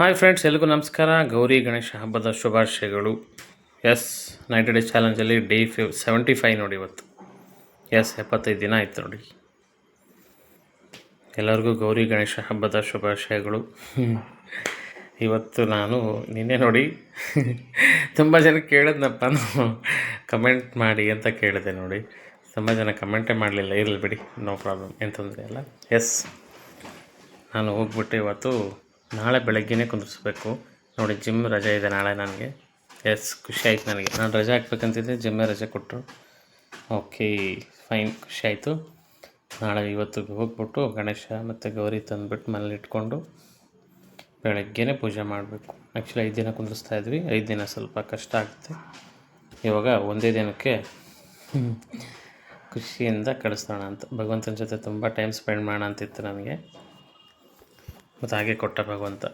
Hi friends, ಎಲ್ರಿಗೂ ನಮಸ್ಕಾರ. ಗೌರಿ ಗಣೇಶ ಹಬ್ಬದ ಶುಭಾಶಯಗಳು. ಎಸ್ ನೈಂಟಿ ಡೇಸ್ ಚಾಲೆಂಜಲ್ಲಿ ಡೇ ಫಿವ್ ಸೆವೆಂಟಿ ಫೈವ್ ನೋಡಿ ಇವತ್ತು. ಎಸ್ ಎಪ್ಪತ್ತೈದು ದಿನ ಆಯ್ತು ನೋಡಿ. ಎಲ್ಲರಿಗೂ ಗೌರಿ ಗಣೇಶ ಹಬ್ಬದ ಶುಭಾಶಯಗಳು. ಇವತ್ತು ನಾನು ನಿನ್ನೆ ನೋಡಿ ತುಂಬ ಜನ ಕೇಳಿದ್ನಪ್ಪ ನಾನು. ಕಮೆಂಟ್ ಮಾಡಿ ಅಂತ ಕೇಳಿದೆ ನೋಡಿ. ತುಂಬ ಜನ ಕಮೆಂಟೇ ಮಾಡಲಿಲ್ಲ. ಇರಲಿ ಬಿಡಿ ನೋ ಪ್ರಾಬ್ಲಮ್ ಏನು ತೊಂದರೆ ಇಲ್ಲ. ಎಸ್ ನಾನು ಹೋಗ್ಬಿಟ್ಟು ಇವತ್ತು ನಾಳೆ ಬೆಳಗ್ಗೆನೇ ಕುಂದಿರಿಸ್ಬೇಕು. ನೋಡಿ, ಜಿಮ್ ರಜೆ ಇದೆ ನಾಳೆ ನನಗೆ. ಎಸ್ ಖುಷಿ ಆಯ್ತು ನನಗೆ. ನಾನು ರಜೆ ಹಾಕ್ಬೇಕಂತಿದ್ದೆ, ಜಿಮ್ಮೇ ರಜೆ ಕೊಟ್ಟರು. ಓಕೆ ಫೈನ್ ಖುಷಿ ಆಯಿತು. ನಾಳೆ ಇವತ್ತು ಹೋಗ್ಬಿಟ್ಟು ಗಣೇಶ ಮತ್ತು ಗೌರಿ ತಂದುಬಿಟ್ಟು ಮನೇಲಿ ಇಟ್ಕೊಂಡು ಬೆಳಗ್ಗೆನೇ ಪೂಜೆ ಮಾಡಬೇಕು. ಆ್ಯಕ್ಚುಲಿ ಐದು ದಿನ ಕುಂದಿರಿಸ್ತಾ ಇದ್ವಿ. ಐದು ದಿನ ಸ್ವಲ್ಪ ಕಷ್ಟ ಆಗುತ್ತೆ. ಇವಾಗ ಒಂದೇ ದಿನಕ್ಕೆ ಖುಷಿಯಿಂದ ಕಳಿಸೋಣ ಅಂತ. ಭಗವಂತನ ಜೊತೆ ತುಂಬ ಟೈಮ್ ಸ್ಪೆಂಡ್ ಮಾಡೋಣ ಅಂತಿತ್ತು ನನಗೆ. ಮತ್ತು ಹಾಗೆ ಕೊಟ್ಟ ಭಗವಂತ.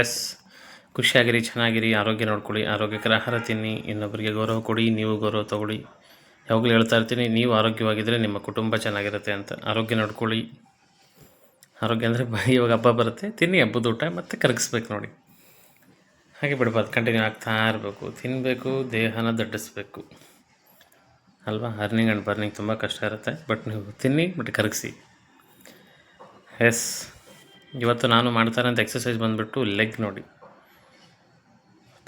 ಎಸ್, ಖುಷಿಯಾಗಿರಿ, ಚೆನ್ನಾಗಿರಿ, ಆರೋಗ್ಯ ನೋಡ್ಕೊಳ್ಳಿ, ಆರೋಗ್ಯಕರ ಆಹಾರ ತಿನ್ನಿ ಇನ್ನೊಬ್ಬರಿಗೆ ಗೌರವ ಕೊಡಿ, ನೀವು ಗೌರವ ತಗೊಳ್ಳಿ. ಯಾವಾಗಲೂ ಹೇಳ್ತಾ ಇರ್ತೀನಿ, ನೀವು ಆರೋಗ್ಯವಾಗಿದ್ದರೆ ನಿಮ್ಮ ಕುಟುಂಬ ಚೆನ್ನಾಗಿರುತ್ತೆ ಅಂತ. ಆರೋಗ್ಯ ನೋಡ್ಕೊಳ್ಳಿ. ಆರೋಗ್ಯ ಅಂದರೆ ಇವಾಗ ಹಬ್ಬ ಬರುತ್ತೆ, ತಿನ್ನಿ, ಹಬ್ಬದ ಊಟ, ಮತ್ತು ಕರಗಿಸ್ಬೇಕು ನೋಡಿ. ಹಾಗೆ ಬಿಡ್ಬಾರ್ದು, ಕಂಟಿನ್ಯೂ ಆಗ್ತಾ ಇರಬೇಕು. ತಿನ್ನಬೇಕು ದೇಹನ ದಡ್ಡಿಸ್ಬೇಕು. ಅಲ್ವಾ? ಅರ್ನಿಂಗ್ ಆ್ಯಂಡ್ ಬರ್ನಿಂಗ್ ತುಂಬ ಕಷ್ಟ ಇರುತ್ತೆ, ಬಟ್ ನೀವು ತಿನ್ನಿ, ಬಟ್ ಕರಗಿಸಿ. ಎಸ್. ಇವತ್ತು ನಾನು ಮಾಡ್ತಾರಂತ ಎಕ್ಸಸೈಸ್ ಬಂದುಬಿಟ್ಟು ಲೆಗ್ ನೋಡಿ.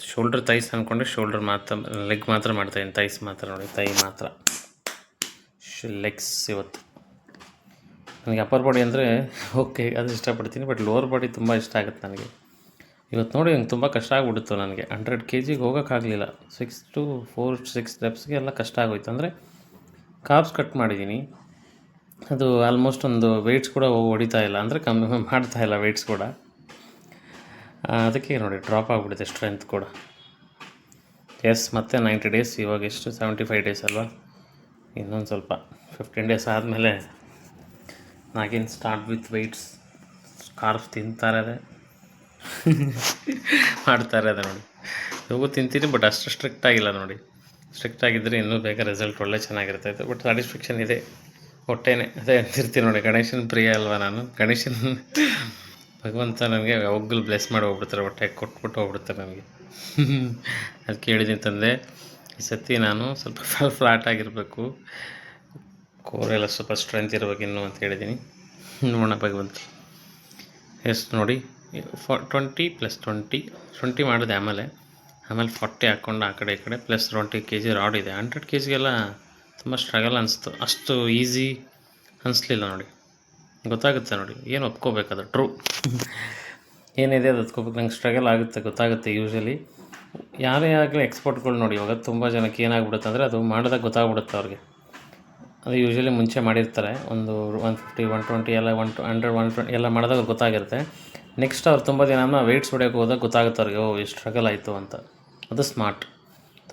ಶೋಲ್ಡರ್ ತೈಸ್ ಅಂದ್ಕೊಂಡ್ರೆ ಶೋಲ್ಡರ್ ಮಾತ್ರ ಲೆಗ್ ಮಾತ್ರ ಮಾಡ್ತಾಯಿದ್ದೀನಿ ತೈಸ್ ಮಾತ್ರ ನೋಡಿ ತೈ ಮಾತ್ರ. ಲೆಗ್ಸ್ ಇವತ್ತು. ನನಗೆ ಅಪ್ಪರ್ ಬಾಡಿ ಅಂದರೆ ಓಕೆ ಅದು ಇಷ್ಟಪಡ್ತೀನಿ ಬಟ್ ಲೋವರ್ ಬಾಡಿ ತುಂಬ ಇಷ್ಟ ಆಗುತ್ತೆ ನನಗೆ. ಇವತ್ತು ನೋಡಿ, ನಂಗೆ ತುಂಬ ಕಷ್ಟ ಆಗಿಬಿಡ್ತು ನನಗೆ. ಹಂಡ್ರೆಡ್ ಕೆ ಜಿಗೆ ಹೋಗೋಕ್ಕಾಗಲಿಲ್ಲ ಸಿಕ್ಸ್ ಟು ಫೋರ್ ಸಿಕ್ಸ್ ಸ್ಟೆಪ್ಸ್ಗೆ ಎಲ್ಲ ಕಷ್ಟ ಆಗೋಯ್ತು. ಅಂದರೆ ಕಾಪ್ಸ್ ಕಟ್ ಮಾಡಿದ್ದೀನಿ. ಅದು ಆಲ್ಮೋಸ್ಟ್ ಒಂದು ವೆಯ್ಟ್ಸ್ ಕೂಡ ಹೊಡಿತಾ ಇಲ್ಲ. ಅಂದರೆ ಕಮ್ಮಿ ಮಾಡ್ತಾ ಇಲ್ಲ ವೆಯ್ಟ್ಸ್ ಕೂಡ. ಅದಕ್ಕೆ ನೋಡಿ ಡ್ರಾಪ್ ಆಗಿಬಿಡುತ್ತೆ ಸ್ಟ್ರೆಂತ್ ಕೂಡ. ಎಸ್ ಮತ್ತೆ ನೈಂಟಿ ಡೇಸ್ ಇವಾಗ ಎಷ್ಟು? ಸೆವೆಂಟಿ ಫೈವ್ ಡೇಸ್ ಅಲ್ವಾ? ಇನ್ನೊಂದು ಸ್ವಲ್ಪ. ಫಿಫ್ಟೀನ್ ಡೇಸ್ ಆದಮೇಲೆ ನಾಗಿನ್ ಸ್ಟಾರ್ಟ್ ವಿತ್ ವೆಯ್ಟ್ಸ್ ಕಾರ್ಫ್ ತಿಂತಾರೆ ಮಾಡ್ತಾ ಇರೋದೆ ನೋಡಿ. ಇವಾಗೂ ತಿಂತೀನಿ ಬಟ್ ಅಷ್ಟು ಸ್ಟ್ರಿಕ್ಟ್ ಆಗಿಲ್ಲ ನೋಡಿ. ಸ್ಟ್ರಿಕ್ಟ್ ಆಗಿದ್ದರೆ ಇನ್ನೂ ಬೇಗ ರಿಸಲ್ಟ್ ಒಳ್ಳೆ ಚೆನ್ನಾಗಿರ್ತೈತೆ. ಬಟ್ ಸ್ಯಾಟಿಸ್ಫ್ಯಾಕ್ಷನ್ ಇದೆ. ಹೊಟ್ಟೆನೇ. ಅದೇ ಅಂತಿರ್ತೀನಿ ನೋಡಿ, ಗಣೇಶನ ಪ್ರಿಯ ಅಲ್ವಾ ನಾನು? ಗಣೇಶನ ಭಗವಂತ ನನಗೆ ಯಾವಾಗಲೂ ಬ್ಲೆಸ್ ಮಾಡಿ ಹೋಗ್ಬಿಡ್ತಾರೆ ಹೊಟ್ಟೆ ಕೊಟ್ಬಿಟ್ಟು ಹೋಗ್ಬಿಡ್ತಾರೆ ನನಗೆ. ಅದು ಕೇಳಿದ್ದೀನಿ ತಂದೆ. ಈ ಸತಿ ನಾನು ಸ್ವಲ್ಪ ಫ್ಲಾಟ್ ಆಗಿರಬೇಕು. ಕೋರೆಲ್ಲ ಸ್ವಲ್ಪ ಸ್ಟ್ರೆಂತ್ ಇರ್ಬೇಕು ಇನ್ನು ಅಂತ ಹೇಳಿದ್ದೀನಿ ನೋಡೋಣ ಭಗವಂತ. ಎಷ್ಟು ನೋಡಿ, ಫ ಟ್ವೆಂಟಿ ಪ್ಲಸ್ ಟ್ವೆಂಟಿ ಟ್ವೆಂಟಿ ಮಾಡಿದೆ ಆಮೇಲೆ. ಆಮೇಲೆ ಫಾರ್ಟಿ ಹಾಕ್ಕೊಂಡು ಆ ಕಡೆ ಈ ಕಡೆ plus twenty K G rod ಇದೆ. ಹಂಡ್ರೆಡ್ ಕೆ ಜಿಗೆಲ್ಲ ತುಂಬ ಸ್ಟ್ರಗಲ್ ಅನಿಸ್ತು. ಅಷ್ಟು ಈಸಿ ಅನಿಸ್ಲಿಲ್ಲ ನೋಡಿ. ಗೊತ್ತಾಗುತ್ತೆ ನೋಡಿ. ಏನು ಒಪ್ಕೋಬೇಕದು ಟ್ರೂ ಏನಿದೆ ಅದು ಒತ್ಕೋಬೇಕು ನಂಗೆ ಸ್ಟ್ರಗಲ್ ಆಗುತ್ತೆ. ಗೊತ್ತಾಗುತ್ತೆ ಯೂಶಲಿ ಯಾರೇ ಆಗಲಿ ಎಕ್ಸ್ಪರ್ಟ್ಗಳು ನೋಡಿ, ಇವಾಗ ತುಂಬ ಜನಕ್ಕೆ ಏನಾಗ್ಬಿಡುತ್ತೆ ಅಂದರೆ ಅದು ಮಾಡಿದಾಗ ಗೊತ್ತಾಗ್ಬಿಡುತ್ತೆ ಅವ್ರಿಗೆ. ಅದು ಯೂಶಲಿ ಮುಂಚೆ ಮಾಡಿರ್ತಾರೆ. ಒಂದು ಒನ್ ಫಿಫ್ಟಿ ಒನ್ ಟ್ವೆಂಟಿ ಎಲ್ಲ one two hundred one twenty ಎಲ್ಲ ಮಾಡಿದಾಗ ಗೊತ್ತಾಗಿರುತ್ತೆ. ನೆಕ್ಸ್ಟ್ ಅವ್ರು ತುಂಬ ದಿನ ವೆಯ್ಟ್ಸ್ ಹೊಡೆಯೋಕೆ ಹೋದಾಗ ಗೊತ್ತಾಗುತ್ತೆ ಅವ್ರಿಗೆ, ಓ ಸ್ಟ್ರಗಲ್ ಆಯಿತು ಅಂತ. ಅದು ಸ್ಮಾರ್ಟ್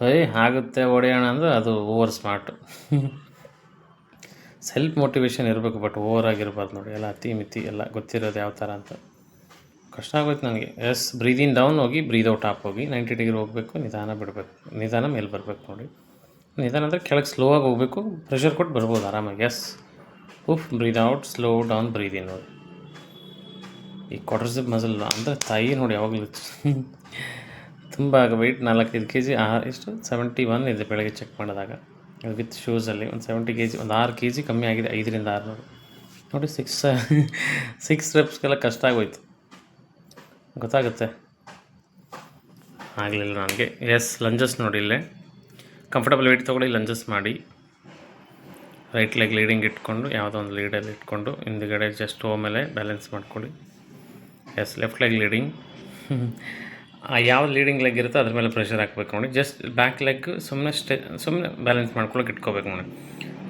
ಏ ಆಗುತ್ತೆ ಹೊಡೆಯೋಣ ಅಂದರೆ ಅದು ಓವರ್ ಸ್ಮಾರ್ಟ್ ಸೆಲ್ಫ್ ಮೋಟಿವೇಶನ್ ಇರಬೇಕು ಬಟ್ ಓವರ್ ಆಗಿರಬಾರ್ದು ನೋಡಿ. ಎಲ್ಲ ಅತಿ ಮಿತಿ, ಎಲ್ಲ ಗೊತ್ತಿರೋದು ಯಾವ ಥರ ಅಂತ. ಕಷ್ಟ ಆಗೋಯ್ತು ನನಗೆ. ಎಸ್ ಬ್ರೀದಿನ್ ಡೌನ್ ಹೋಗಿ ಬ್ರೀದ್ ಔಟ್ ಆಪ್ ಹೋಗಿ. ನೈಂಟಿ ಡಿಗ್ರಿ ಹೋಗಬೇಕು, ನಿಧಾನ ಬಿಡಬೇಕು. ನಿಧಾನ ಮೇಲೆ ಬರಬೇಕು ನೋಡಿ. ನಿಧಾನ ಅಂದರೆ ಕೆಳಗೆ ಸ್ಲೋ ಆಗಿ ಹೋಗಬೇಕು ಪ್ರೆಷರ್ ಕೊಟ್ಟು ಬರ್ಬೋದು ಆರಾಮಾಗಿ. Yes uff breathe out slow down breathe in ನೋಡಿ. ಈ ಕೊಟ್ರಸಿಪ್ ಮಸಲ್ ಅಂದರೆ ತಾಯಿ ನೋಡಿ ಯಾವಾಗಲೂ. ತುಂಬ ವೆಯ್ಟ್ ನಾಲ್ಕೈದು ಕೆ ಜಿ ಆರು ಎಷ್ಟು? ಸೆವೆಂಟಿ ಒನ್ ಇದೆ ಬೆಳಗ್ಗೆ ಚೆಕ್ ಮಾಡಿದಾಗ. ವಿತ್ ಶೂಸಲ್ಲಿ ಒಂದು ಸೆವೆಂಟಿ ಕೆ ಜಿ ಒಂದು ಆರು ಕೆ ಜಿ ಕಮ್ಮಿ ಆಗಿದೆ, ಐದರಿಂದ ಆರುನೂರು. ನೋಡಿ ಸಿಕ್ಸ್ ಸಿಕ್ಸ್ ರೆಪ್ಸ್ಗೆಲ್ಲ ಕಷ್ಟ ಆಗೋಯ್ತು. ಗೊತ್ತಾಗುತ್ತೆ? ಆಗಲಿಲ್ಲ ನನಗೆ. ಎಸ್ ಲಂಜಸ್ ನೋಡಿ ಇಲ್ಲೇ. ಕಂಫರ್ಟಬಲ್ ವೆಯ್ಟ್ ತೊಗೊಳ್ಳಿ ಲಂಜಸ್ ಮಾಡಿ. ರೈಟ್ ಲೆಗ್ ಲೀಡಿಂಗ್ ಇಟ್ಕೊಂಡು, ಯಾವುದೋ ಒಂದು ಲೀಡಲ್ಲಿ ಇಟ್ಕೊಂಡು, ಹಿಂದುಗಡೆ ಜಸ್ಟ್ ಹೋ ಮೇಲೆ ಬ್ಯಾಲೆನ್ಸ್ ಮಾಡ್ಕೊಳ್ಳಿ. ಎಸ್ ಲೆಫ್ಟ್ ಲೆಗ್ ಲೀಡಿಂಗ್ ಯಾವ ಲೀಡಿಂಗ್ ಲೆಗ್ ಇರುತ್ತೋ ಅದ್ರ ಮೇಲೆ ಪ್ರೆಷರ್ ಹಾಕ್ಬೇಕು ನೋಡಿ. ಜಸ್ಟ್ ಬ್ಯಾಕ್ ಲೆಗ್ ಸುಮ್ಮನೆ ಸ್ಟೆ ಸುಮ್ಮನೆ ಬ್ಯಾಲೆನ್ಸ್ ಮಾಡ್ಕೊಳಕ್ಕೆ ಇಟ್ಕೋಬೇಕು ನೋಡಿ.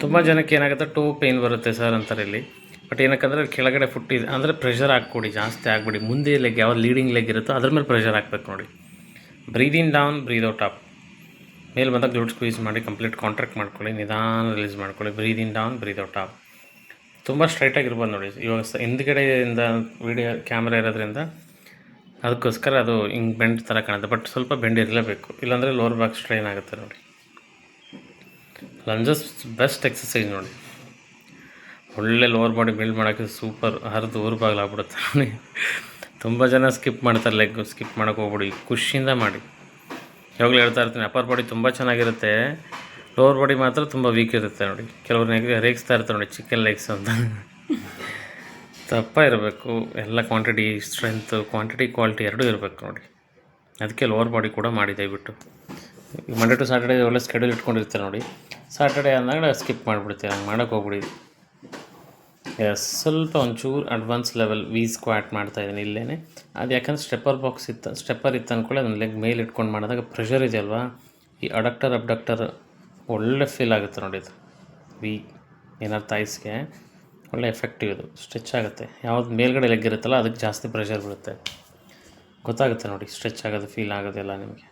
ತುಂಬ ಜನಕ್ಕೆ ಏನಾಗುತ್ತೆ? ಟೂ ಪೇಯ್ನ್ ಬರುತ್ತೆ ಸರ್ ಅಂತಾರೆ ಇಲ್ಲಿ. ಬಟ್ ಏನಕ್ಕಂದ್ರೆ ಕೆಳಗಡೆ ಫುಟ್ ಇದೆ. ಅಂದರೆ ಪ್ರೆಷರ್ ಹಾಕ್ಕೊಡಿ, ಜಾಸ್ತಿ ಆಗ್ಬಿಡಿ. ಮುಂದೆ ಲೆಗ್ ಯಾವ ಲೀಡಿಂಗ್ ಲೆಗ್ ಇರುತ್ತೋ ಅದ್ರ ಮೇಲೆ ಪ್ರೆಷರ್ ಹಾಕ್ಬೇಕು ನೋಡಿ. Breathe in down breathe out up ಮೇಲೆ ಬಂದಾಗ ದುಡ್ಡು ಸ್ಕ್ವೀಸ್ ಮಾಡಿ ಕಂಪ್ಲೀಟ್ ಕಾಂಟ್ರಾಕ್ಟ್ ಮಾಡ್ಕೊಳ್ಳಿ, ನಿಧಾನ ರಿಲೀಸ್ ಮಾಡ್ಕೊಳ್ಳಿ. Breathe in down breathe out up ತುಂಬ ಸ್ಟ್ರೈಟಾಗಿರ್ಬೋದು ನೋಡಿ. ಇವಾಗ ಸ ಹಿಂದ್ಗಡೆಯಿಂದ ವೀಡಿಯೋ ಕ್ಯಾಮ್ರಾ ಇರೋದ್ರಿಂದ ಅದಕ್ಕೋಸ್ಕರ ಅದು ಹಿಂಗೆ ಬೆಂಡ್ ಥರ ಕಾಣುತ್ತೆ. ಬಟ್ ಸ್ವಲ್ಪ ಬೆಂಡ್ ಇರಲೇಬೇಕು. ಇಲ್ಲಾಂದರೆ ಲೋವರ್ ಬ್ಯಾಕ್ ಸ್ಟ್ರೈನ್ ಆಗುತ್ತೆ ನೋಡಿ. ಲಂಜಸ್ ಬೆಸ್ಟ್ ಎಕ್ಸಸೈಸ್ ನೋಡಿ. ಒಳ್ಳೆ ಲೋವರ್ ಬಾಡಿ ಬಿಲ್ಡ್ ಮಾಡೋಕ್ಕೆ ಸೂಪರ್ ಹರಿದು ಊರು ಬಾಗಿಲಾಗ್ಬಿಡುತ್ತೆ ನೋಡಿ. ತುಂಬ ಜನ ಸ್ಕಿಪ್ ಮಾಡ್ತಾರೆ ಲೆಗ್ ಸ್ಕಿಪ್ ಮಾಡೋಕೆ ಹೋಗ್ಬಿಡಿ. ಖುಷಿಯಿಂದ ಮಾಡಿ. ಯಾವಾಗಲೂ ಹೇಳ್ತಾ ಇರ್ತೀನಿ ಅಪ್ಪರ್ ಬಾಡಿ ತುಂಬ ಚೆನ್ನಾಗಿರುತ್ತೆ. ಲೋವರ್ ಬಾಡಿ ಮಾತ್ರ ತುಂಬ ವೀಕ್ ಇರುತ್ತೆ ನೋಡಿ. ಕೆಲವ್ರು ರೇಗಿಸ್ತಾ ಇರ್ತಾರೆ ನೋಡಿ ಚಿಕನ್ ಲೆಗ್ಸ್ ಅಂತ. ದಪ್ಪ ಇರಬೇಕು, ಎಲ್ಲ ಕ್ವಾಂಟಿಟಿ ಸ್ಟ್ರೆಂತ್ ಕ್ವಾಂಟಿಟಿ ಕ್ವಾಲಿಟಿ ಎರಡೂ ಇರಬೇಕು ನೋಡಿ. ಅದಕ್ಕೆ ಲೋವರ್ ಬಾಡಿ ಕೂಡ ಮಾಡಿ ದಯವಿಟ್ಟು. ಮಂಡೇ ಟು ಸ್ಯಾಟರ್ಡೇ ಒಳ್ಳೆ ಸ್ಕೆಡ್ಯೂಲ್ ಇಟ್ಕೊಂಡಿರ್ತಾರೆ ನೋಡಿ. ಸ್ಯಾಟರ್ಡೇ ಅಂದಾಗ ಸ್ಕಿಪ್ ಮಾಡಿಬಿಡ್ತೀವಿ ಹಂಗೆ ಮಾಡೋಕ್ಕೆ ಹೋಗ್ಬಿಡಿ. ಸ್ವಲ್ಪ ಒಂಚೂರು ಅಡ್ವಾನ್ಸ್ ಲೆವೆಲ್ ವಿ ಸ್ಕ್ವಾಟ್ ಮಾಡ್ತಾ ಇದ್ದೀನಿ ಇಲ್ಲೇ ಅದು ಯಾಕಂದ್ರೆ ಸ್ಟೆಪ್ಪರ್ ಬಾಕ್ಸ್ ಇತ್ತು ಸ್ಟೆಪ್ಪರ್ ಇತ್ತು ಅಂದ್ಕೊಳ್ಳಿ ಅದನ್ನ ಲೆಗ್ ಮೇಲೆ ಇಟ್ಕೊಂಡು ಮಾಡಿದಾಗ ಪ್ರೆಷರ್ ಇದೆಯಲ್ವಾ ಈ ಅಡಕ್ಟರ್ ಅಬ್ಡಕ್ಟರ್ ಒಳ್ಳೆ ಫೀಲ್ ಆಗುತ್ತೆ ನೋಡಿ ಇದು. ವಿ ಏನಾರು ತಾಯಿಸ್ಗೆ ಒಳ್ಳೆ ಎಫೆಕ್ಟಿವ್ ಇದು. ಸ್ಟ್ರೆಚ್ ಆಗುತ್ತೆ. ಯಾವ್ದು ಮೇಲ್ಗಡೆ ಲೆಗ್ ಇರುತ್ತಲ್ಲ, ಅದಕ್ಕೆ ಜಾಸ್ತಿ ಪ್ರೆಷರ್ ಬೀಳುತ್ತೆ. ಗೊತ್ತಾಗುತ್ತೆ ನೋಡಿ ಸ್ಟ್ರೆಚ್ ಆಗೋದು ಫೀಲ್ ಆಗೋದೆಲ್ಲ ನಿಮಗೆ.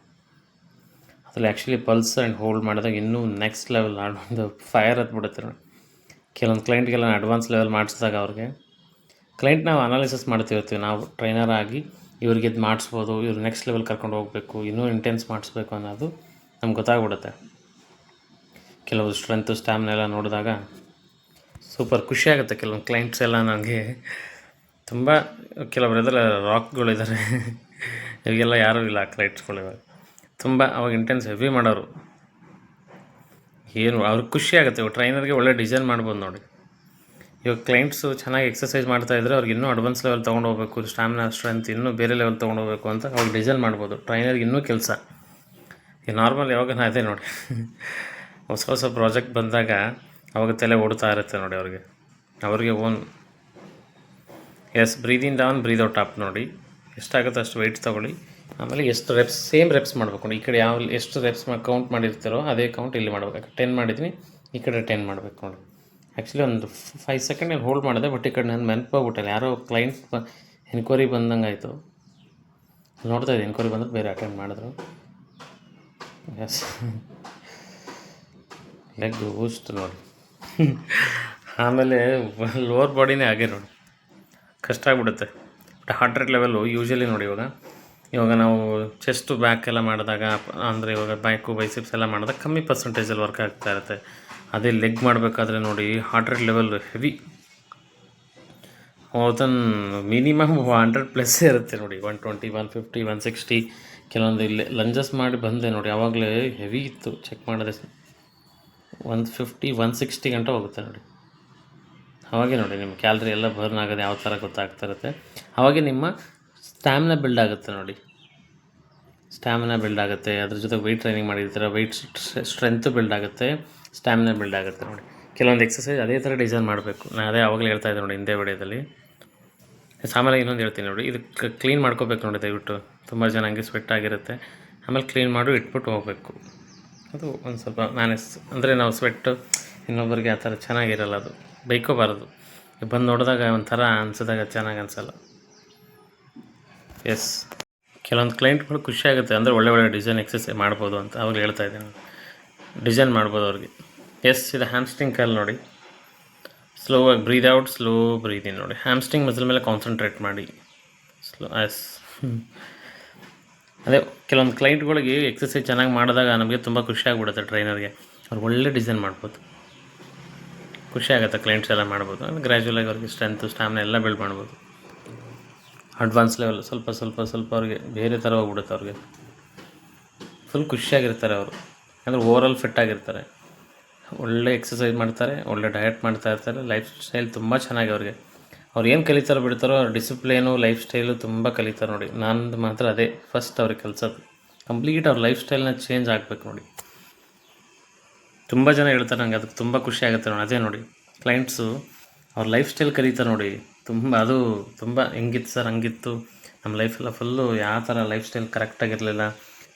ಅದರಲ್ಲಿ ಆ್ಯಕ್ಚುಲಿ ಪಲ್ಸ್ ಆ್ಯಂಡ್ ಹೋಲ್ಡ್ ಮಾಡಿದಾಗ ಇನ್ನೂ ನೆಕ್ಸ್ಟ್ ಲೆವೆಲ್ ಒಂದು ಫೈರ್ ಹತ್ಬಿಡುತ್ತೆ ನೋಡಿ. ಕೆಲವೊಂದು ಕ್ಲೈಂಟ್ಗೆಲ್ಲ ಅಡ್ವಾನ್ಸ್ ಲೆವೆಲ್ ಮಾಡಿಸಿದಾಗ ಅವ್ರಿಗೆ. ಕ್ಲೈಂಟ್ ನಾವು ಅನಾಲಿಸಿಸ್ ಮಾಡ್ತಿರ್ತೀವಿ. ನಾವು ಟ್ರೈನರ್ ಆಗಿ ಇವ್ರಿಗೆ ಇದು ಮಾಡಿಸ್ಬೋದು, ಇವ್ರು ನೆಕ್ಸ್ಟ್ ಲೆವೆಲ್ ಕರ್ಕೊಂಡು ಹೋಗಬೇಕು, ಇನ್ನೂ ಇಂಟೆನ್ಸ್ ಮಾಡಿಸ್ಬೇಕು ಅನ್ನೋದು ನಮ್ಗೆ ಗೊತ್ತಾಗ್ಬಿಡುತ್ತೆ. ಕೆಲವು ಸ್ಟ್ರೆಂತು ಸ್ಟ್ಯಾಮ್ನೆಲ್ಲ ನೋಡಿದಾಗ ಸೂಪರ್ ಖುಷಿಯಾಗುತ್ತೆ ಕೆಲವೊಂದು ಕ್ಲೈಂಟ್ಸ್ ಎಲ್ಲ ನನಗೆ. ತುಂಬ ಕೆಲವರು ಇದರ ರಾಕ್ಗಳಿದ್ದಾರೆ ಇವಾಗೆಲ್ಲ ಯಾರೂ ಇಲ್ಲ ಕ್ಲೈಂಟ್ಸ್ಗಳು ಇವಾಗ. ತುಂಬ ಅವಾಗ ಇಂಟೆನ್ಸ್ ಹೆವಿ ಮಾಡೋರು. ಏನು, ಅವ್ರಿಗೆ ಖುಷಿ ಆಗುತ್ತೆ. ಇವಾಗ ಟ್ರೈನರ್ಗೆ ಒಳ್ಳೆ ಡಿಸೈನ್ ಮಾಡ್ಬೋದು ನೋಡಿ. ಇವಾಗ ಕ್ಲೈಂಟ್ಸು ಚೆನ್ನಾಗಿ ಎಕ್ಸಸೈಸ್ ಮಾಡ್ತಾ ಇದ್ದರೆ ಅವ್ರಿಗೆ ಇನ್ನೂ ಅಡ್ವಾನ್ಸ್ ಲೆವೆಲ್ ತೊಗೊಂಡು ಹೋಗ್ಬೇಕು ಸ್ಟಾಮಿನಾ ಸ್ಟ್ರೆಂತ್ ಇನ್ನೂ ಬೇರೆ ಲೆವೆಲ್ ತೊಗೊಂಡು ಹೋಗ್ಬೇಕು ಅಂತ ಅವ್ರಿಗೆ ಡಿಸೈನ್ ಮಾಡ್ಬೋದು. ಟ್ರೈನರ್ಗೆ ಇನ್ನೂ ಕೆಲಸ. ಈ ನಾರ್ಮಲ್ ಯಾವಾಗ ಅದೇ ನೋಡಿ. ಹೊಸ ಹೊಸ ಪ್ರಾಜೆಕ್ಟ್ ಬಂದಾಗ ಅವಾಗ ತಲೆ ಓಡ್ತಾ ಇರುತ್ತೆ ನೋಡಿ ಅವ್ರಿಗೆ. ಅವ್ರಿಗೆ own yes breathe in down breathe out up ನೋಡಿ. ಎಷ್ಟಾಗುತ್ತೆ ಅಷ್ಟು ವೆಯ್ಟ್ ತೊಗೊಳ್ಳಿ. ಆಮೇಲೆ ಎಷ್ಟು ರೆಪ್ಸ್ ಸೇಮ್ ರೆಪ್ಸ್ ಮಾಡ್ಬೇಕು ನೋಡಿ. ಈ ಕಡೆ ಯಾವ, ಎಷ್ಟು ರೆಪ್ಸ್ ಕೌಂಟ್ ಮಾಡಿರ್ತಾರೋ ಅದೇ ಕೌಂಟ್ ಇಲ್ಲಿ ಮಾಡ್ಬೇಕು. ಟೆನ್ ಮಾಡಿದ್ದೀನಿ ಈ ಕಡೆ ಟೆನ್ ಮಾಡಬೇಕು ನೋಡಿ. ಆ್ಯಕ್ಚುಲಿ ಒಂದು ಫೈವ್ ಸೆಕೆಂಡ್ ಏನು ಹೋಲ್ಡ್ ಮಾಡಿದೆ ಬಟ್ ಈ ಕಡೆ ನಾನು ನೆನಪೋಗ್ಬಿಟ್ಟಲ್ಲ. ಯಾರೋ ಕ್ಲೈಂಟ್ ಎನ್ಕ್ವೈರಿ ಬಂದಂಗೆ ನೋಡ್ತಾ ಇದ್ದೆ ಎನ್ಕ್ವೈರಿ ಬಂದರೆ ಬೇರೆ ಅಟೆಂಡ್ ಮಾಡಿದ್ರು. ಎಸ್ ಲೆಗ್ ಬೂಸ್ಟ್ ನೋಡಿ. ಆಮೇಲೆ ಲೋವರ್ ಬಾಡಿನೇ ಹಾಗೆ ನೋಡಿ. ಕಷ್ಟ ಆಗಿಬಿಡುತ್ತೆ. But heart rate level usually ನೋಡಿ ಇವಾಗ. ಇವಾಗ ನಾವು ಚೆಸ್ಟು ಬ್ಯಾಕ್ ಎಲ್ಲ ಮಾಡಿದಾಗ, ಅಂದರೆ ಇವಾಗ ಬ್ಯಾಕು ಬೈಸಿಪ್ಸ್ ಎಲ್ಲ ಮಾಡಿದಾಗ ಕಮ್ಮಿ ಪರ್ಸೆಂಟೇಜಲ್ಲಿ ವರ್ಕ್ ಆಗ್ತಾ ಇರುತ್ತೆ. ಅದೇ ಲೆಗ್ ಮಾಡಬೇಕಾದ್ರೆ ನೋಡಿ ಹಾರ್ಟ್ ರೇಟ್ ಲೆವೆಲ್ ಹೆವಿ ಅದನ್ನು ಮಿನಿಮಮ್ ಹಂಡ್ರೆಡ್ ಪ್ಲಸ್ ಇರುತ್ತೆ ನೋಡಿ. One twenty one fifty one sixty ಕೆಲವೊಂದು ಇಲ್ಲಿ ಲಂಜಸ್ ಮಾಡಿ ಬಂದೆ ನೋಡಿ. ಆವಾಗಲೇ ಹೆವಿ ಇತ್ತು. ಚೆಕ್ ಮಾಡಿದೆ ಒನ್ ಫಿಫ್ಟಿ ಒನ್ ಸಿಕ್ಸ್ಟಿ ಗಂಟೆ ಹೋಗುತ್ತೆ ನೋಡಿ. ಅವಾಗೆ ನೋಡಿ ನಿಮ್ಮ ಕ್ಯಾಲ್ರಿ ಎಲ್ಲ ಬರ್ನ್ ಆಗೋದು ಯಾವ ಥರ ಗೊತ್ತಾಗ್ತಾ ಇರುತ್ತೆ. ಅವಾಗೆ ನಿಮ್ಮ ಸ್ಟ್ಯಾಮಿನಾ ಬಿಲ್ಡ್ ಆಗುತ್ತೆ ನೋಡಿ. ಸ್ಟ್ಯಾಮಿನಾ ಬಿಲ್ಡ್ ಆಗುತ್ತೆ, ಅದ್ರ ಜೊತೆ ವೆಯ್ಟ್ ಟ್ರೈನಿಂಗ್ ಮಾಡಿರ್ತೀರ ವೆಯ್ಟ್ ಸ್ಟ್ರೆಂತು ಬಿಲ್ಡ್ ಆಗುತ್ತೆ, ಸ್ಟ್ಯಾಮಿನಾ ಬಿಲ್ಡ್ ಆಗುತ್ತೆ ನೋಡಿ. ಕೆಲವೊಂದು ಎಕ್ಸಸೈಸ್ ಅದೇ ಥರ ಡಿಸೈನ್ ಮಾಡಬೇಕು. ನಾನು ಅದೇ ಆವಾಗಲೇ ಹೇಳ್ತಾ ಇದ್ದೆ ನೋಡಿ ಹಿಂದೆ ವಿಡಿಯೋದಲ್ಲಿ. ಆಮೇಲೆ ಇನ್ನೊಂದು ಹೇಳ್ತೀನಿ ನೋಡಿ, ಇದು ಕ್ಲೀನ್ ಮಾಡ್ಕೋಬೇಕು ನೋಡಿ ದಯವಿಟ್ಟು. ತುಂಬ ಜನ ಹಂಗೆ ಸ್ವೆಟ್ ಆಗಿರುತ್ತೆ. ಆಮೇಲೆ ಕ್ಲೀನ್ ಮಾಡು, ಇಟ್ಬಿಟ್ಟು ಹೋಗಬೇಕು. ಅದು ಒಂದು ಸ್ವಲ್ಪ ಮ್ಯಾನೇಜ್ ಅಂದರೆ ನಾವು ಸ್ವೆಟ್ಟು ಇನ್ನೊಬ್ಬರಿಗೆ ಆ ಥರ ಚೆನ್ನಾಗಿರಲ್ಲ ಅದು. ಬೈಕೋಬಾರದು ಬಂದು ನೋಡಿದಾಗ ಒಂಥರ ಅನಿಸಿದಾಗ ಚೆನ್ನಾಗಿ ಅನಿಸಲ್ಲ. ಎಸ್ ಕೆಲವೊಂದು ಕ್ಲೈಂಟ್ಗಳು ಖುಷಿ ಆಗುತ್ತೆ. ಅಂದರೆ ಒಳ್ಳೆ ಒಳ್ಳೆ ಡಿಸೈನ್ ಎಕ್ಸಸೈಸ್ ಮಾಡ್ಬೋದು ಅಂತ ಅವಾಗ ಹೇಳ್ತಾ ಇದ್ದೀನಿ ಡಿಸೈನ್ ಮಾಡ್ಬೋದು ಅವ್ರಿಗೆ. ಎಸ್ ಇದು ಹ್ಯಾಮ್ಸ್ಟಿಂಗ್ ಕಲ್ ನೋಡಿ. ಸ್ಲೋ ಆಗಿ ಬ್ರೀದ್ ಔಟ್ ಸ್ಲೋ ಬ್ರೀದ್ ನೋಡಿ. ಹ್ಯಾಮ್ಸ್ಟಿಂಗ್ ಮಸಲ್ ಮೇಲೆ ಕಾನ್ಸಂಟ್ರೇಟ್ ಮಾಡಿ. ಸ್ಲೋ ಎಸ್ ಅದೇ ಕೆಲವೊಂದು ಕ್ಲೈಂಟ್ಗಳಿಗೆ ಎಕ್ಸಸೈಸ್ ಚೆನ್ನಾಗಿ ಮಾಡಿದಾಗ ನಮಗೆ ತುಂಬ ಖುಷಿ ಆಗಿಬಿಡುತ್ತೆ ಟ್ರೈನರ್ಗೆ ಅವ್ರಿಗೆ ಒಳ್ಳೆ ಡಿಸೈನ್ ಮಾಡ್ಬೋದು. ಖುಷಿ ಆಗುತ್ತೆ ಕ್ಲೈಂಟ್ಸ್ ಎಲ್ಲ ಮಾಡ್ಬೋದು. ಅಂದರೆ ಗ್ರ್ಯಾಜುವಲಾಗಿ ಅವ್ರಿಗೆ ಸ್ಟ್ರೆಂತು ಸ್ಟ್ಯಾಮಿನ ಎಲ್ಲ ಬಿಲ್ಡ್ ಮಾಡ್ಬೋದು. ಅಡ್ವಾನ್ಸ್ ಲೆವೆಲ್ ಸ್ವಲ್ಪ ಸ್ವಲ್ಪ ಸ್ವಲ್ಪ ಅವ್ರಿಗೆ ಬೇರೆ ಥರ ಹೋಗ್ಬಿಡುತ್ತೆ ಅವ್ರಿಗೆ. ಫುಲ್ ಖುಷಿಯಾಗಿರ್ತಾರೆ ಅವರು. ಅಂದರೆ ಓವರಾಲ್ ಫಿಟ್ ಆಗಿರ್ತಾರೆ. ಒಳ್ಳೆ ಎಕ್ಸಸೈಸ್ ಮಾಡ್ತಾರೆ, ಒಳ್ಳೆ ಡಯಟ್ ಮಾಡ್ತಾ ಇರ್ತಾರೆ ಲೈಫ್ ಸ್ಟೈಲ್ ತುಂಬ ಚೆನ್ನಾಗಿ ಅವ್ರಿಗೆ ಅವ್ರು ಏನು ಕಲಿತಾರೋ ಬಿಡ್ತಾರೋ ಡಿಸಿಪ್ಲೇನು ಲೈಫ್ ಸ್ಟೈಲು ತುಂಬ ಕಲಿತಾರೆ ನೋಡಿ. ನಂದು ಮಾತ್ರ ಅದೇ. ಫಸ್ಟ್ ಅವ್ರ ಕಲಿಸೋದು ಕಂಪ್ಲೀಟ್ ಅವ್ರ ಲೈಫ್ ಸ್ಟೈಲ್ನ ಚೇಂಜ್ ಆಗಬೇಕು ನೋಡಿ. ತುಂಬ ಜನ ಹೇಳ್ತಾರೆ ನಂಗೆ, ಅದಕ್ಕೆ ತುಂಬ ಖುಷಿ ಆಗುತ್ತೆ ನೋಡಿ. ಅದೇ ನೋಡಿ. ಕ್ಲೈಂಟ್ಸು ಅವ್ರ ಲೈಫ್ ಸ್ಟೈಲ್ ಕಲಿತಾರೆ ನೋಡಿ. ತುಂಬ, ಅದು ತುಂಬ ಹೆಂಗಿತ್ತು ಸರ್, ಹಂಗಿತ್ತು. ನಮ್ಮ ಲೈಫೆಲ್ಲ ಫುಲ್ಲು ಯಾವ ಥರ ಲೈಫ್ ಸ್ಟೈಲ್ ಕರೆಕ್ಟಾಗಿರಲಿಲ್ಲ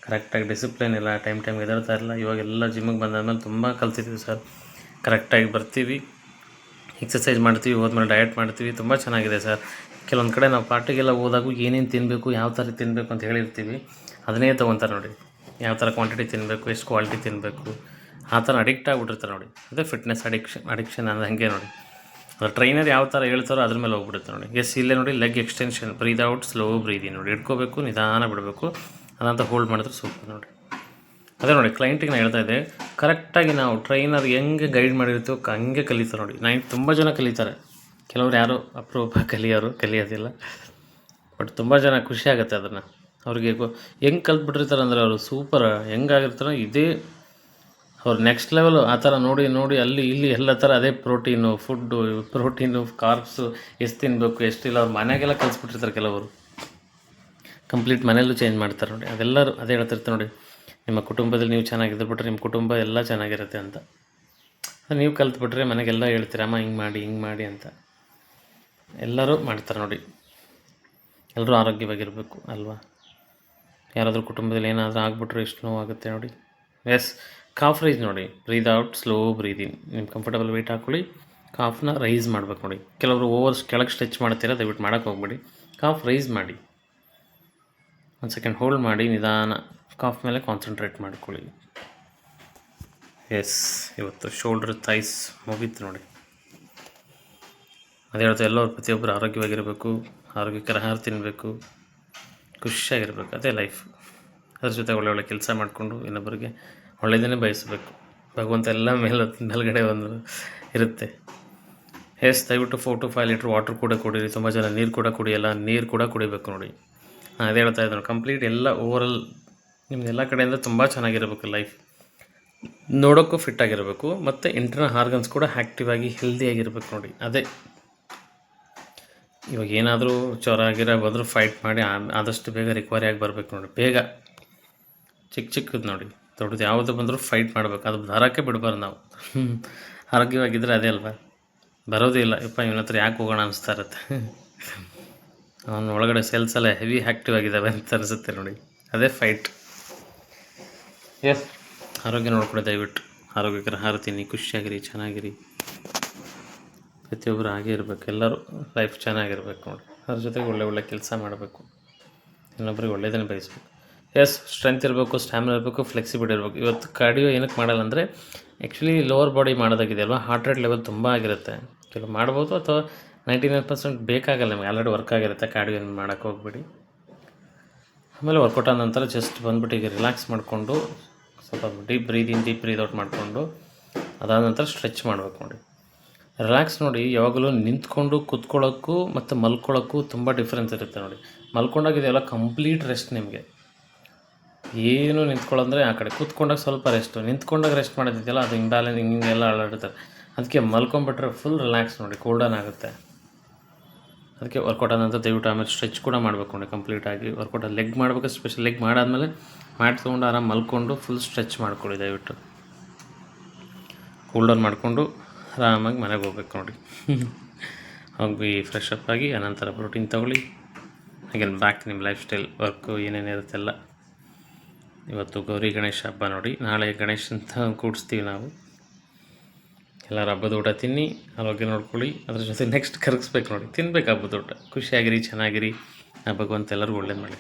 ಕರೆಕ್ಟಾಗಿ ಡಿಸಿಪ್ಲಿನ್ ಇಲ್ಲ ಟೈಮ್ ಟೈಮ್ ಎದುರ್ತಾ ಇರಲಿಲ್ಲ. ಇವಾಗೆಲ್ಲ ಜಿಮ್ಮಿಗೆ ಬಂದಾದ್ಮೇಲೆ ತುಂಬ ಕಲ್ತಿದ್ದೀವಿ ಸರ್. ಕರೆಕ್ಟಾಗಿ ಬರ್ತೀವಿ. ಎಕ್ಸಸೈಸ್ ಮಾಡ್ತೀವಿ, ಹೋದ್ಮೇಲೆ ಡಯಟ್ ಮಾಡ್ತೀವಿ, ತುಂಬ ಚೆನ್ನಾಗಿದೆ ಸರ್ ಕೆಲವೊಂದು ಕಡೆ ನಾವು ಪಾರ್ಟಿಗೆಲ್ಲ ಹೋದಾಗೂ ಏನೇನು ತಿನ್ನಬೇಕು ಯಾವ ಥರ ತಿನ್ನಬೇಕು ಅಂತ ಹೇಳಿರ್ತೀವಿ. ಅದನ್ನೇ ತೊಗೊತಾರೆ ನೋಡಿ. ಯಾವ ಥರ ಕ್ವಾಂಟಿಟಿ ತಿನ್ನಬೇಕು ಎಷ್ಟು ಕ್ವಾಲಿಟಿ ತಿನ್ನಬೇಕು ಆ ಥರ ಅಡಿಕ್ಟ್ ಆಗಿಬಿಟ್ಟಿರ್ತಾರೆ ನೋಡಿ. ಅದೇ ಫಿಟ್ನೆಸ್ ಅಡಿಕ್ಷನ್ ಅಡಿಕ್ಷನ್ ಅಂದರೆ ಹಾಗೆ ನೋಡಿ. ಅದು ಟ್ರೈನರ್ ಯಾವ ಥರ ಹೇಳ್ತಾರೋ ಅದ್ರ ಮೇಲೆ ಹೋಗ್ಬಿಡುತ್ತೆ ನೋಡಿ. ಎಸ್ ಇಲ್ಲೇ ನೋಡಿ leg extension breathe out slow breathe ನೋಡಿ. ಇಟ್ಕೋಬೇಕು, ನಿಧಾನ ಬಿಡಬೇಕು. ಅದಂತ ಹೋಲ್ಡ್ ಮಾಡಿದ್ರೆ ಸೂಪರ್ ನೋಡಿ. ಅದೇ ನೋಡಿ ಕ್ಲೈಂಟಿಗೆ ನಾನು ಹೇಳ್ತಾ ಇದ್ದೆ ಕರೆಕ್ಟಾಗಿ ನಾವು ಟ್ರೈನರ್ ಹೆಂಗೆ ಗೈಡ್ ಮಾಡಿರ್ತೀವೋ, ಹಂಗೆ ಕಲಿತಾರೆ ನೋಡಿ. ನೈನ್, ತುಂಬ ಜನ ಕಲಿತಾರೆ. ಕೆಲವರು ಯಾರು ಅಪರೂಪ ಕಲಿಯೋರು ಕಲಿಯೋದಿಲ್ಲ. ಬಟ್ ತುಂಬ ಜನ ಖುಷಿ ಆಗುತ್ತೆ ಅದನ್ನು. ಅವ್ರಿಗೆ ಹೆಂಗೆ ಕಲ್ತ್ಬಿಟ್ಟಿರ್ತಾರೆ ಅಂದರೆ ಅವರು ಸೂಪರ್ ಹೆಂಗಾಗಿರ್ತಾರೋ ಇದೇ ಅವ್ರು ನೆಕ್ಸ್ಟ್ ಲೆವೆಲು ಆ ಥರ ನೋಡಿ ನೋಡಿ, ಅಲ್ಲಿ, ಇಲ್ಲಿ ಎಲ್ಲ ಥರ ಅದೇ ಪ್ರೋಟೀನು ಫುಡ್ಡು ಪ್ರೋಟೀನು ಕಾರ್ಬ್ಸು ಎಷ್ಟು ತಿನ್ನಬೇಕು ಎಷ್ಟಿಲ್ಲ ಅವ್ರು ಮನೆಗೆಲ್ಲ ಕಲಿಸ್ಬಿಟ್ಟಿರ್ತಾರೆ ಕೆಲವರು. ಕಂಪ್ಲೀಟ್ ಮನೆಯಲ್ಲೂ ಚೇಂಜ್ ಮಾಡ್ತಾರೆ ನೋಡಿ. ಅದೆಲ್ಲರೂ ಅದೇ ಹೇಳ್ತಿರ್ತಾರೆ ನೋಡಿ. ನಿಮ್ಮ ಕುಟುಂಬದಲ್ಲಿ ನೀವು ಚೆನ್ನಾಗಿದ್ದು ಬಿಟ್ರೆ ನಿಮ್ಮ ಕುಟುಂಬ ಎಲ್ಲ ಚೆನ್ನಾಗಿರುತ್ತೆ ಅಂತ. ನೀವು ಕಲ್ತ್ಬಿಟ್ರೆ ಮನೆಗೆಲ್ಲ ಹೇಳ್ತೀರ, ಅಮ್ಮ, ಹಿಂಗೆ ಮಾಡಿ ಹಿಂಗೆ ಮಾಡಿ ಅಂತ. ಎಲ್ಲರೂ ಮಾಡ್ತಾರೆ ನೋಡಿ. ಎಲ್ಲರೂ ಆರೋಗ್ಯವಾಗಿರಬೇಕು ಅಲ್ವಾ? ಯಾರಾದರೂ ಕುಟುಂಬದಲ್ಲಿ ಏನಾದರೂ ಆಗಿಬಿಟ್ರೆ ಎಷ್ಟು ನೋವಾಗುತ್ತೆ ನೋಡಿ. ಎಸ್ ಕಾಫ್ ರೈಸ್ ನೋಡಿ. Breathe out slow breathe in ನಿಮ್ಮ ಕಂಫರ್ಟಬಲ್ ವೆಯ್ಟ್ ಹಾಕ್ಕೊಳ್ಳಿ ಕಾಫ್ನ ರೈಸ್ ಮಾಡ್ಬೇಕು ನೋಡಿ. ಕೆಲವರು ಓವರ್ ಕೆಳಗೆ ಸ್ಟ್ರೆಚ್ ಮಾಡ್ತೀರಾ, ದಯವಿಟ್ಟು ಮಾಡೋಕ್ಕೆ ಹೋಗ್ಬೇಡಿ. ಕಾಫ್ ರೈಸ್ ಮಾಡಿ. ಒಂದು ಸೆಕೆಂಡ್ ಹೋಲ್ಡ್ ಮಾಡಿ, ನಿಧಾನ ಕಾಫ್ ಮೇಲೆ ಕಾನ್ಸಂಟ್ರೇಟ್ ಮಾಡ್ಕೊಳ್ಳಿ. ಎಸ್ ಇವತ್ತು ಶೋಲ್ಡ್ರ್ ಥೈಸ್ ಮುಗೀತು ನೋಡಿ. ಅದೇ ಹೇಳ್ತಾ ಎಲ್ಲರೂ ಪ್ರತಿಯೊಬ್ಬರು ಆರೋಗ್ಯವಾಗಿರಬೇಕು, ಆರೋಗ್ಯಕರ ಆಹಾರ ತಿನ್ನಬೇಕು ಖುಷಿಯಾಗಿರಬೇಕು, ಅದೇ ಲೈಫ್ ಅದ್ರ ಜೊತೆ ಒಳ್ಳೆ ಒಳ್ಳೆ ಕೆಲಸ ಮಾಡಿಕೊಂಡು ಇನ್ನೊಬ್ಬರಿಗೆ ಒಳ್ಳೆಯದನ್ನೇ ಬಯಸಬೇಕು. ಭಗವಂತ ಎಲ್ಲ ಮೇಲೆ ಮೇಲ್ಗಡೆ ಒಂದು ಇರುತ್ತೆ. ಎಸ್ ದಯವಿಟ್ಟು four to five litre water ಕೂಡ ಕುಡೀರಿ. ತುಂಬ ಜನ ನೀರು ಕೂಡ ಕುಡಿಯಲ್ಲ, ನೀರು ಕೂಡ ಕುಡಿಬೇಕು ನೋಡಿ. ಅದೇ ಹೇಳ್ತಾ ಇದ್ದೀನಿ ಕಂಪ್ಲೀಟ್ ಎಲ್ಲ ಓವರಲ್ ನಿಮ್ದು ಎಲ್ಲ ಕಡೆಯಿಂದ ತುಂಬ ಚೆನ್ನಾಗಿರಬೇಕು ಲೈಫ್ ನೋಡೋಕ್ಕೂ ಫಿಟ್ ಆಗಿರಬೇಕು, ಮತ್ತು ಇಂಟರ್ನಲ್ ಆರ್ಗನ್ಸ್ ಕೂಡ ಆ್ಯಕ್ಟಿವ್ ಆಗಿ ಹೆಲ್ದಿಯಾಗಿರ್ಬೇಕು ನೋಡಿ, ಅದೇ. ಇವಾಗ ಏನಾದರೂ ಜ್ವರ ಗಿರ ಬಂದರೂ ಫೈಟ್ ಮಾಡಿ ಆದಷ್ಟು ಬೇಗ ರಿಕವರಿ ಆಗಿ ಬರಬೇಕು ನೋಡಿ, ಬೇಗ. ಚಿಕ್ಕ ಚಿಕ್ಕದು ನೋಡಿ, ದೊಡ್ಡದು ಯಾವುದು ಬಂದರೂ ಫೈಟ್ ಮಾಡಬೇಕು, ಅದು ಬರೋಕ್ಕೆ ಬಿಡಬಾರ್ದು ನಾವು. ಆರೋಗ್ಯವಾಗಿದ್ದರೆ ಅದೇ ಅಲ್ವಾ? ಬರೋದೇ ಇಲ್ಲ, ಯಪ್ಪ ಇವನ ಹತ್ರ ಯಾಕೆ ಹೋಗೋಣ ಅನಿಸ್ತಾ ಇರುತ್ತೆ. ಅವನ ಒಳಗಡೆ ಸೆಲ್ಸ್ ಹೆವಿ ಆ್ಯಕ್ಟಿವ್ ಆಗಿದ್ದಾವೆ ಅಂತ ಅನಿಸುತ್ತೆ ನೋಡಿ, ಅದೇ ಫೈಟ್ ಎಸ್ ಆರೋಗ್ಯ ನೋಡ್ಕೊಳ್ಳಿ ದಯವಿಟ್ಟು. ಆರೋಗ್ಯಕರ ಆಹಾರ ತಿನ್ನಿ, ಖುಷಿಯಾಗಿರಿ, ಚೆನ್ನಾಗಿರಿ. ಪ್ರತಿಯೊಬ್ಬರು ಹಾಗೆ ಇರಬೇಕು. ಎಲ್ಲರೂ ಲೈಫ್ ಚೆನ್ನಾಗಿರ್ಬೇಕು ನೋಡಿ ಅದ್ರ ಜೊತೆಗೆ ಒಳ್ಳೆ ಒಳ್ಳೆ ಕೆಲಸ ಮಾಡಬೇಕು. ಇನ್ನೊಬ್ರಿಗೆ ಒಳ್ಳೆಯದನ್ನು ಬಯಸ್ಬೇಕು. ಎಸ್ ಸ್ಟ್ರೆಂತ್ ಇರಬೇಕು ಸ್ಟ್ಯಾಮಿನಾ ಇರಬೇಕು ಫ್ಲೆಕ್ಸಿಬಿಲಿಟಿ ಇರಬೇಕು. ಇವತ್ತು ಕಾರ್ಡಿಯೋ ಏನಕ್ಕೆ ಮಾಡಲ್ಲ ಅಂದರೆ ಆ್ಯಕ್ಚುಲಿ ಲೋವರ್ ಬಾಡಿ ಮಾಡೋದಾಗಿದೆ ಅಲ್ವಾ? ಹಾರ್ಟ್ ರೇಟ್ ಲೆವೆಲ್ ತುಂಬ ಆಗಿರುತ್ತೆ. ಕೆಲವು ಮಾಡ್ಬೋದು ಅಥವಾ ನೈಂಟಿ ನೈನ್ ಪರ್ಸೆಂಟ್ ಬೇಕಾಗಲ್ಲ ನಿಮಗೆ. ಆಲ್ರೆಡಿ ವರ್ಕ್ ಆಗಿರುತ್ತೆ ಕಾರ್ಡಿಯೋ ಮಾಡೋಕ್ಕೆ ಹೋಗ್ಬೇಡಿ. ಆಮೇಲೆ ವರ್ಕೌಟ್ ಆದ ನಂತರ ಜಸ್ಟ್ ಬಂದ್ಬಿಟ್ಟು ಈಗ ರಿಲ್ಯಾಕ್ಸ್ ಮಾಡಿಕೊಂಡು ಸ್ವಲ್ಪ deep breathe in deep breathe out ಮಾಡಿಕೊಂಡು ಅದಾದ ನಂತರ ಸ್ಟ್ರೆಚ್ ಮಾಡಬೇಕು ನೋಡಿ. ರಿಲ್ಯಾಕ್ಸ್ ನೋಡಿ, ಯಾವಾಗಲೂ ನಿಂತ್ಕೊಂಡು ಕೂತ್ಕೊಳ್ಳೋಕ್ಕೂ ಮತ್ತು ಮಲ್ಕೊಳ್ಳೋಕ್ಕೂ ತುಂಬ ಡಿಫ್ರೆನ್ಸ್ ಇರುತ್ತೆ ನೋಡಿ. ಮಲ್ಕೊಂಡಾಗ ಇದೆಲ್ಲ ಕಂಪ್ಲೀಟ್ ರೆಸ್ಟ್ ನಿಮಗೆ. ಏನು ನಿಂತ್ಕೊಳ್ಳೋಂದ್ರೆ ಆ ಕಡೆ ಕೂತ್ಕೊಂಡಾಗ ಸ್ವಲ್ಪ ರೆಸ್ಟು ನಿಂತ್ಕೊಂಡಾಗ ರೆಸ್ಟ್ ಮಾಡೋದಿದೆಯಲ್ಲ ಅದು ಇಂಬ್ಯಾಲೆನ್ಸ್ ಹಿಂಗೆಲ್ಲ ಅಳಾಡುತ್ತಾರೆ ಅದಕ್ಕೆ ಮಲ್ಕೊಂಬಿಟ್ರೆ ಫುಲ್ ರಿಲ್ಯಾಕ್ಸ್ ನೋಡಿ ಕೂಲ್ ಆಗುತ್ತೆ. ಅದಕ್ಕೆ ವರ್ಕೌಟ್ ಆದಂಥ ದಯವಿಟ್ಟು ಆಮೇಲೆ ಸ್ಟ್ರೆಚ್ ಕೂಡ ಮಾಡಬೇಕು ನೋಡಿ ಕಂಪ್ಲೀಟಾಗಿ ವರ್ಕೌಟ್ ಲೆಗ್ ಮಾಡಬೇಕು ಸ್ಪೆಷಲ್ ಲೆಗ್ ಮಾಡಾದ್ಮೇಲೆ ಮ್ಯಾಟ್ ತೊಗೊಂಡು ಆರಾಮ್ ಮಲ್ಕೊಂಡು ಫುಲ್ ಸ್ಟ್ರೆಚ್ ಮಾಡ್ಕೊಳ್ಳಿ, ದಯವಿಟ್ಟು. ಕೂಲ್ ಡೌನ್ ಮಾಡಿಕೊಂಡು ಆರಾಮಾಗಿ ಮನೆಗೆ ಹೋಗ್ಬೇಕು ನೋಡಿ. ಹೋಗಿ ಫ್ರೆಶ್ ಅಪ್ ಆಗಿ, ಅನಂತರ ಪ್ರೋಟೀನ್ ತೊಗೊಳ್ಳಿ. ಹಾಗೆ ಬ್ಯಾಕ್ ನಿಮ್ಮ ಲೈಫ್ ಸ್ಟೈಲ್ ವರ್ಕು ಏನೇನು ಇರುತ್ತೆಲ್ಲ ಇವತ್ತು ಗೌರಿ ಗಣೇಶ ಹಬ್ಬ ನೋಡಿ. ನಾಳೆ ಗಣೇಶ ಅಂತ ಕೂಡಿಸ್ತೀವಿ ನಾವು. ಎಲ್ಲರ ಹಬ್ಬದ ಊಟ ತಿನ್ನಿ, ಆರೋಗ್ಯ ನೋಡ್ಕೊಳ್ಳಿ. ಅದ್ರ ಜೊತೆ ನೆಕ್ಸ್ಟ್ ಕರಗಿಸ್ಬೇಕು ನೋಡಿ. ತಿನ್ಬೇಕು ಹಬ್ಬದ ಊಟ. ಖುಷಿಯಾಗಿರಿ, ಚೆನ್ನಾಗಿರಿ. ಆ ಭಗವಂತ ಎಲ್ಲರಿಗೂ ಒಳ್ಳೇದು ಮಾಡಿ